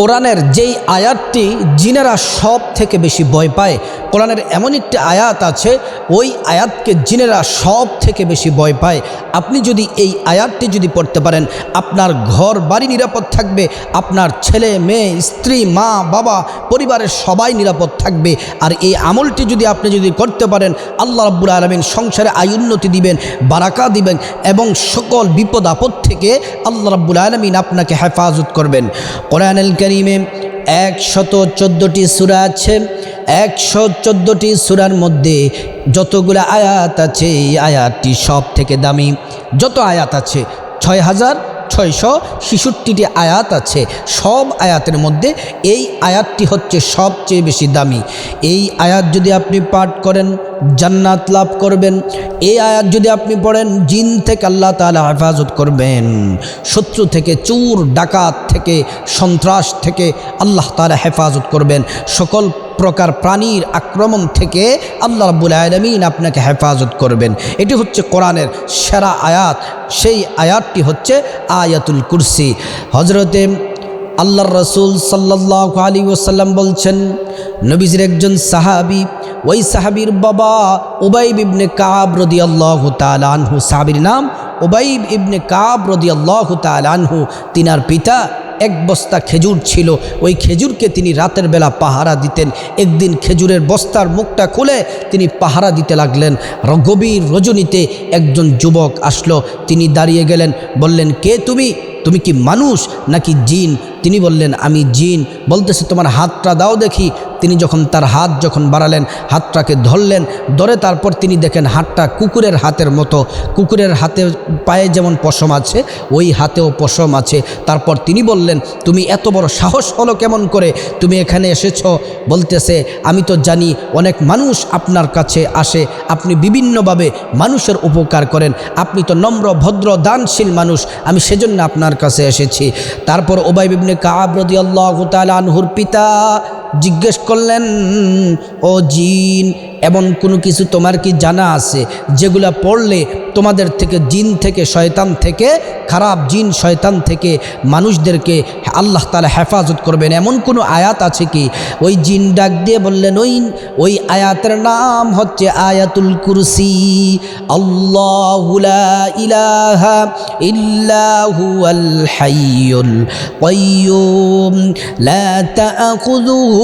কোরআনের যেই আয়াতটি জিনেরা সব থেকে বেশি ভয় পায়, কোরআনের এমন একটি আয়াত আছে, ওই আয়াতকে জিনেরা সব থেকে বেশি ভয় পায়। আপনি যদি এই আয়াতটি যদি পড়তে পারেন, আপনার ঘর বাড়ি নিরাপদ থাকবে, আপনার ছেলে, মেয়ে, স্ত্রী, মা, বাবা, পরিবারের সবাই নিরাপদ থাকবে। আর এই আমলটি যদি আপনি যদি করতে পারেন, আল্লাহ রাব্বুল আলমিন সংসারে আয়ুন্নতি দিবেন, বারাকা দিবেন এবং সকল বিপদ আপদ থেকে আল্লাহ রাব্বুল আলমিন আপনাকে হেফাজত করবেন। কোরআনুল করিমে একশত চোদ্দোটি সুরা আছে। একশো চোদ্দোটি সুরার মধ্যে যতগুলো আয়াত আছে, এই আয়াতটি সব থেকে দামি। যত আয়াত আছে, ছয় হাজার ছয়শো ছেষট্টিটি আয়াত আছে। সব আয়াতের মধ্যে এই আয়াতটি হচ্ছে সবচেয়ে বেশি দামি। এই আয়াত যদি আপনি পাঠ করেন, জান্নাত লাভ করবেন। এই আয়াত যদি আপনি পড়েন, জিন থেকে আল্লাহ তালা হেফাজত করবেন। শত্রু থেকে চুর, ডাকাত থেকে সন্ত্রাস থেকে আল্লাহ তালা হেফাজত করবেন। সকল প্রকার প্রাণীর আক্রমণ থেকে আল্লাহ রাব্বুল আলমিন আপনাকে হেফাজত করবেন। এটি হচ্ছে কোরআনের সেরা আয়াত। সেই আয়াতটি হচ্ছে আয়াতুল কুরসি। হজরতে আল্লাহর রসুল সাল্লাহ আলী ওসাল্লাম বলছেন, নবীজির একজন সাহাবি, ওই সাহাবির বাবা ওবাইব ইবনে কাব রদি আল্লাহ তালানহু সাহাবির নাম ওবাইব ইবনে কাব রদি আল্লাহ তালানহু তিনার পিতা এক বস্তা খেজুর ছিল। ওই খেজুরকে তিনি রাতের বেলা পাহারা দিতেন। একদিন খেজুরের বস্তার মুখটা খুলে তিনি পাহারা দিতে লাগলেন। গভীর রজনীতে একজন যুবক আসলো। তিনি দাঁড়িয়ে গেলেন, বললেন, কে তুমি? তুমি কি মানুষ নাকি জিন? তিনি বললেন, আমি জিন। বলতেছে, তোমার হাতটা দাও দেখি। তিনি যখন তার হাত যখন বাড়ালেন, হাতটাকে ধরলেন, ধরে তারপর তিনি দেখেন হাতটা কুকুরের হাতের মতো। কুকুরের হাতে পায়ে যেমন পশম আছে, ওই হাতেও পশম আছে। তারপর তিনি বললেন, তুমি এত বড় সাহস হলো কেমন করে? তুমি এখানে এসেছ? বলতেছে, আমি তো জানি অনেক মানুষ আপনার কাছে আসে। আপনি বিভিন্নভাবে মানুষের উপকার করেন। আপনি তো নম্র, ভদ্র, দানশীল মানুষ। আমি সেজন্য আপনার কাছে এসেছি। তারপর ওবাই বিবনে কাবরদি আল্লাহ আনহুর পিতা জিজ্ঞেস করলেন, ও জিন, এমন কোনো কিছু তোমার কি জানা আছে যেগুলা পড়লে তোমাদের থেকে জিন থেকে শয়তান থেকে, খারাপ জিন শয়তান থেকে মানুষদেরকে আল্লাহ তালা হেফাজত করবেন? এমন কোনো আয়াত আছে কি? ওই জিন ডাক দিয়ে বললেন, ওই ওই আয়াতের নাম হচ্ছে আয়াতুল কুরসি। ইলাহা ইল্লাহু আল হাইয়ুল লা তাআখুযুহু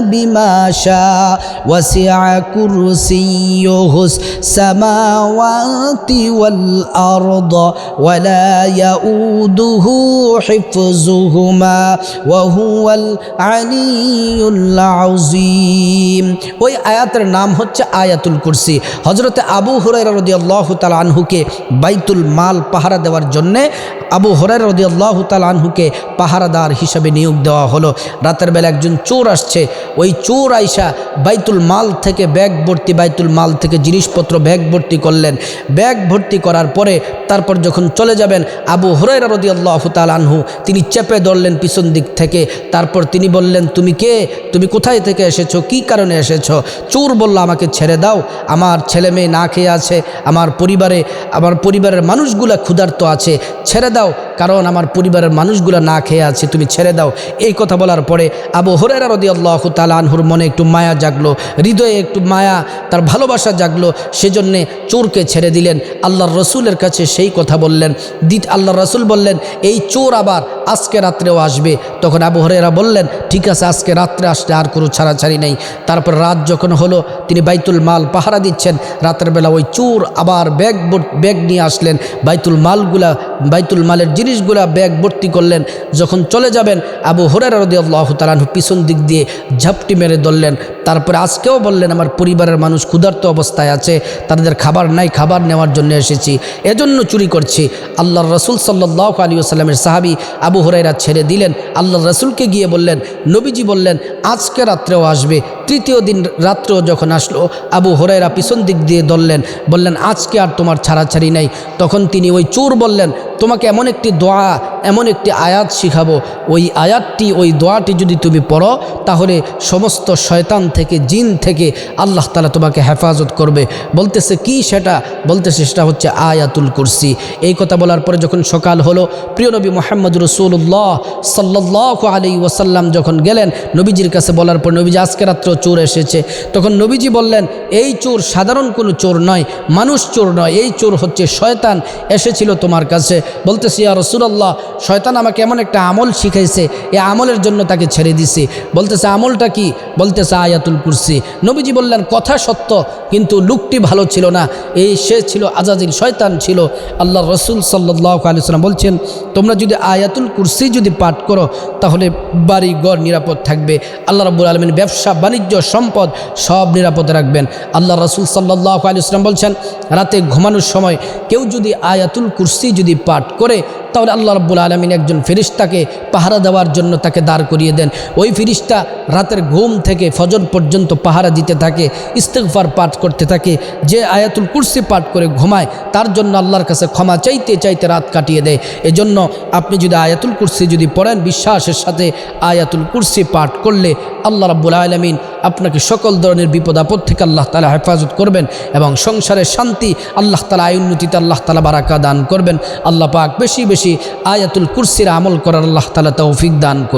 بما شاء وسع كرسيه السماوات والأرض ولا يؤوده حفظهما وهو العلي العظيم ওই আয়াতের নাম হচ্ছে আয়াতুল কুরসি হজরতে আবু হুরাইরা রদিয়াল্লাহু তাআলা আনহুকে বাইতুল মাল পাহারা দেওয়ার জন্যে আবু হরার রদি আল্লাহ আনহুকে পাহারাদার হিসাবে নিয়োগ দেওয়া হলো। রাতের বেলা একজন চোর আসছে। ওই চোর আইসা বাইতুল মাল থেকে ব্যাগ ভর্তি, বাইতুল মাল থেকে জিনিসপত্র ব্যাগ ভর্তি করলেন। ব্যাগ ভর্তি করার পরে তারপর যখন চলে যাবেন, আবু হরাইরা রদি আল্লাহ আনহু তিনি চেপে ধরলেন পিছন দিক থেকে। তারপর তিনি বললেন, তুমি কে? তুমি কোথায় থেকে এসেছ? কি কারণে এসেছ? চোর বলল, আমাকে ছেড়ে দাও। আমার ছেলে মেয়ে না খেয়ে আছে। আমার পরিবারে, আমার পরিবারের মানুষগুলা ক্ষুধার্ত আছে। ছেড়ে দাও। দাও কারণ আমার পরিবারের মানুষগুলো না খেয়ে আছে, তুমি ছেড়ে দাও। এই কথা বলার পরে আবু হরেরা রদি আল্লাহ তালানহুর মনে একটু মায়া জাগলো, হৃদয়ে একটু মায়া, তার ভালোবাসা জাগলো। সেজন্যে চোরকে ছেড়ে দিলেন, আল্লাহর রসুলের কাছে সেই কথা বললেন। দিত আল্লাহ রসুল বললেন, এই চোর আবার আজকে রাত্রেও আসবে। তখন আবু হরেরা বললেন, ঠিক আছে, আজকে রাত্রে আসলে আর কোনো ছাড়াছাড়ি নেই। তারপর রাত যখন হলো, তিনি বাইতুল মাল পাহারা দিচ্ছেন। রাতের বেলা ওই চোর আবার ব্যাগ ব্যাগ নিয়ে আসলেন। বাইতুল মালগুলা বাইতুল মালের জিনিসগুলা ব্যাগ ভর্তি করলেন। যখন চলে যাবেন, আবু হরের রদি আল্লাহ পিছন দিক দিয়ে ঝাপটি মেরে ধরলেন। তারপরে আজকেও বললেন, আমার পরিবারের মানুষ ক্ষুধার্ত অবস্থায় আছে, তাদের খাবার নাই, খাবার নেওয়ার জন্য এসেছি। এজন্য চুরি করছি। আল্লাহর রসুল সাল্লাহ আলী আসাল্লামের সাহাবি আবু হরাইরা ছেড়ে দিলেন। আল্লাহ রসুলকে গিয়ে বললেন, নবীজি বললেন, আজকে রাত্রেও আসবে। তৃতীয় দিন রাত্রেও যখন আসলো, আবু হরাইরা পিছন দিক দিয়ে ধরলেন বললেন, আজকে আর তোমার ছাড়াছাড়ি নাই। তখন তিনি ওই চোর বললেন, তোমাকে এমন একটি দোয়া, এমন একটি আয়াত শিখাবো। ওই আয়াতটি, ওই দোয়াটি যদি তুমি পড়ো, তাহলে সমস্ত শয়তান থেকে, জিন থেকে আল্লাহ তালা তোমাকে হেফাজত করবে। বলতেছে, কি সেটা? বলতেছে, সেটা হচ্ছে আয়াতুল কুরসি। এই কথা বলার পরে যখন সকাল হলো, প্রিয় নবী মোহাম্মদ রসুল্লাহ সাল্লাহ আলী ওয়াসাল্লাম যখন গেলেন, নবীজির কাছে বলার পর নবীজি আজকে রাত্র চোর এসেছে। তখন নবীজি বললেন, এই চোর সাধারণ কোনো চোর নয়, মানুষ চোর নয়, এই চোর হচ্ছে শয়তান, এসেছিল তোমার কাছে। বলতেছি আর রসুল্লাহ শয়তান আমাকে এমন একটা আমল শিখাইছে এই আমলের জন্য তাকে ছেড়ে দিছে। বলতেছে, আমলটা কি? বলতেছে আয়াতুল কুরসি। নবীজি বললেন কথা সত্য কিন্তু লুকটি ভালো ছিল না। এই সে ছিল আজাজিল, শয়তান ছিল। আল্লাহ রসুল সাল্লাহ আলিয়াল্লাম বলছেন, তোমরা যদি আয়াতুল কুরসি যদি পাঠ করো, তাহলে বাড়ি ঘর নিরাপদ থাকবে। আল্লাহ রব্বুল আলমিন ব্যবসা, বাণিজ্য, সম্পদ সব নিরাপদে রাখবেন। আল্লাহ রসুল সাল্লাহ আলিয়াল্লাম বলছেন, রাতে ঘুমানোর সময় কেউ যদি আয়াতুল কুরসি যদি পাঠ করে, তাহলে আল্লাহ রব্বুল আলমিন একজন ফেরিস্তাকে পাহারা দেওয়ার জন্য তাকে দাঁড় করিয়ে দেন। ওই ফিরিস্তা রাতের ঘুম থেকে ফজর পর্যন্ত পাহারা দিতে থাকে ইস্তেকফার পাঠ করতে থাকে, যে আয়াতুল কুরসি পাঠ করে ঘুমায়, তার জন্য আল্লাহর কাছে ক্ষমা চাইতে চাইতে রাত কাটিয়ে দেয়। এজন্য আপনি যদি আয়াতুল কুরসি যদি পড়েন, বিশ্বাসের সাথে আয়াতুল কুরসি পাঠ করলে আল্লাহ রাব্বুল আলমিন আপনাকে সকল ধরনের বিপদ আপদ থেকে আল্লাহ তালা হেফাজত করবেন এবং সংসারের শান্তি আল্লাহ তালা আয় উন্নতিতে আল্লাহ তালা বারাকা দান করবেন। আল্লাহ পাক বেশি বেশি আয়াতুল কুরসির আমল করার আল্লাহ তালা তৌফিক দান করবেন